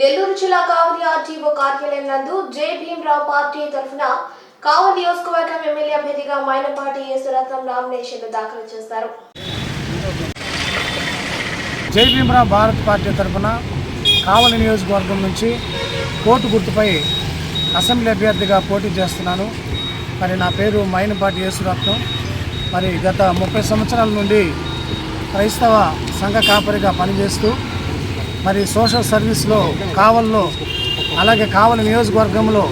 నెల్లూరు జిల్లా కావలి ఆర్టీఓ కార్యాలయం నందు జే భీమరావు పార్టీ తరఫున కావలి నియోజకవర్గం ఎమ్మెల్యే అభ్యర్థిగా మైనపాటి యేసురత్నం నామినేషన్లు దాఖలు చేశారు. జై భీమరావు భారత్ పార్టీ తరఫున కావలి నియోజకవర్గం నుంచి కోర్టు గుర్తుపై అసెంబ్లీ అభ్యర్థిగా పోటీ చేస్తున్నాను. మరి నా పేరు మైనపాటి యేసురత్నం మరి గత ముప్పై సంవత్సరాల నుండి క్రైస్తవ సంఘ కాపరిగా పనిచేస్తూ మరి సోషల్ సర్వీస్లో కావల్లో అలాగే కావలి నియోజకవర్గంలో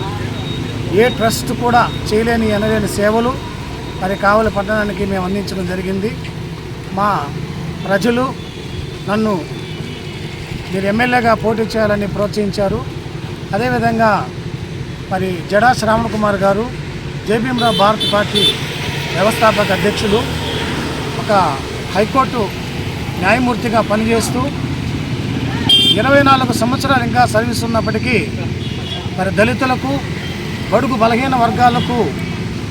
ఏ ట్రస్ట్ కూడా చేయలేని ఎనలేని సేవలు మరి కావలి పట్టణానికి మేము అందించడం జరిగింది. మా ప్రజలు నన్ను మీరు ఎమ్మెల్యేగా పోటీ చేయాలని ప్రోత్సహించారు. అదేవిధంగా మరి జడా శ్రావణ్ కుమార్ గారు జేబీఎంరావు భారత్ పార్టీ వ్యవస్థాపక అధ్యక్షులు ఒక హైకోర్టు న్యాయమూర్తిగా పనిచేస్తూ ఇరవై నాలుగు సంవత్సరాలు ఇంకా సర్వీస్ ఉన్నప్పటికీ మరి దళితులకు బడుగు బలహీన వర్గాలకు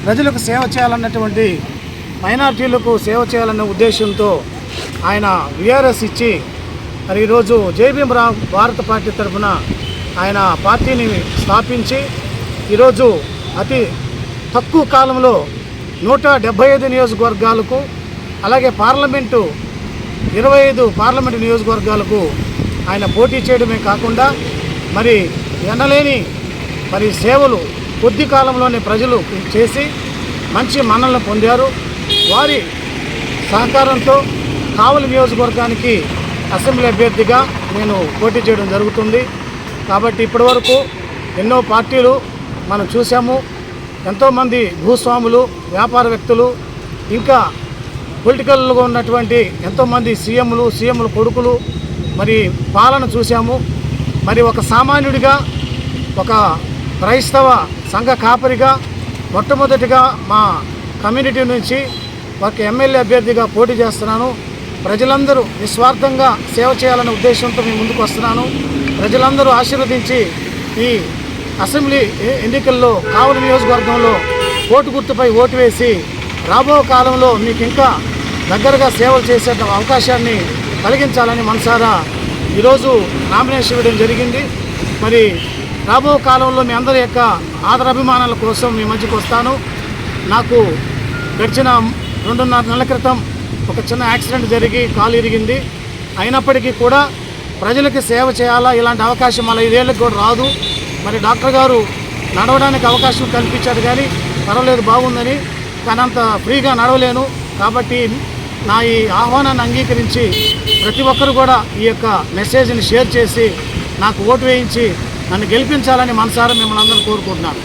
ప్రజలకు సేవ చేయాలన్నటువంటి మైనార్టీలకు సేవ చేయాలన్న ఉద్దేశంతో ఆయన విఆర్ఎస్ ఇచ్చి మరి ఈరోజు జేబీఎంరావు భారత పార్టీ తరఫున ఆయన పార్టీని స్థాపించి ఈరోజు అతి తక్కువ కాలంలో నూట డెబ్బై ఐదు నియోజకవర్గాలకు అలాగే పార్లమెంటు ఇరవై ఐదు పార్లమెంటు నియోజకవర్గాలకు ఆయన పోటీ చేయడమే కాకుండా మరి ఎనలేని మరి సేవలు కొద్ది కాలంలోనే ప్రజలు చేసి మంచి మన్నలను పొందారు. వారి సహకారంతో కావలి నియోజకవర్గానికి అసెంబ్లీ అభ్యర్థిగా నేను పోటీ చేయడం జరుగుతుంది. కాబట్టి ఇప్పటివరకు ఎన్నో పార్టీలు మనం చూసాము ఎంతోమంది భూస్వాములు వ్యాపార వ్యక్తులు ఇంకా పొలిటికల్గా ఉన్నటువంటి ఎంతోమంది సీఎంలు సీఎంల కొడుకులు మరి పాలన చూసాము మరి ఒక సామాన్యుడిగా ఒక క్రైస్తవ సంఘ కాపరిగా మొట్టమొదటిగా మా కమ్యూనిటీ నుంచి ఒక ఎమ్మెల్యే అభ్యర్థిగా పోటీ చేస్తున్నాను. ప్రజలందరూ నిస్వార్థంగా సేవ చేయాలనే ఉద్దేశంతో మేము ముందుకు వస్తున్నాను. ప్రజలందరూ ఆశీర్వదించి ఈ అసెంబ్లీ ఎన్నికల్లో కావలి నియోజకవర్గంలో ఓటు గుర్తుపై ఓటు వేసి రాబో కాలంలో మీకు ఇంకా దగ్గరగా సేవలు చేసే అవకాశాన్ని కలిగించాలని మనసారా ఈరోజు నామినేషన్ ఇవ్వడం జరిగింది. మరి రాబో కాలంలో మీ అందరి యొక్క ఆదరాభిమానాల కోసం మీ మధ్యకు వస్తాను. నాకు గడిచిన రెండున్నర నెలల క్రితం ఒక చిన్న యాక్సిడెంట్ జరిగి కాలు ఇరిగింది. అయినప్పటికీ కూడా ప్రజలకి సేవ చేయాలా? ఇలాంటి అవకాశం మళ్ళీ ఐదేళ్ళకి కూడా రాదు. మరి డాక్టర్ గారు నడవడానికి అవకాశం కల్పించారు కానీ పర్వాలేదు బాగుందని. కానీ అంత ఫ్రీగా నడవలేను. కాబట్టి నా ఈ ఆహ్వానాన్ని అంగీకరించి ప్రతి ఒక్కరు కూడా ఈ యొక్క మెసేజ్ని షేర్ చేసి నాకు ఓటు వేయించి నన్ను గెలిపించాలని మనసారా మిమ్మల్ని అందరూ కోరుకుంటున్నాను.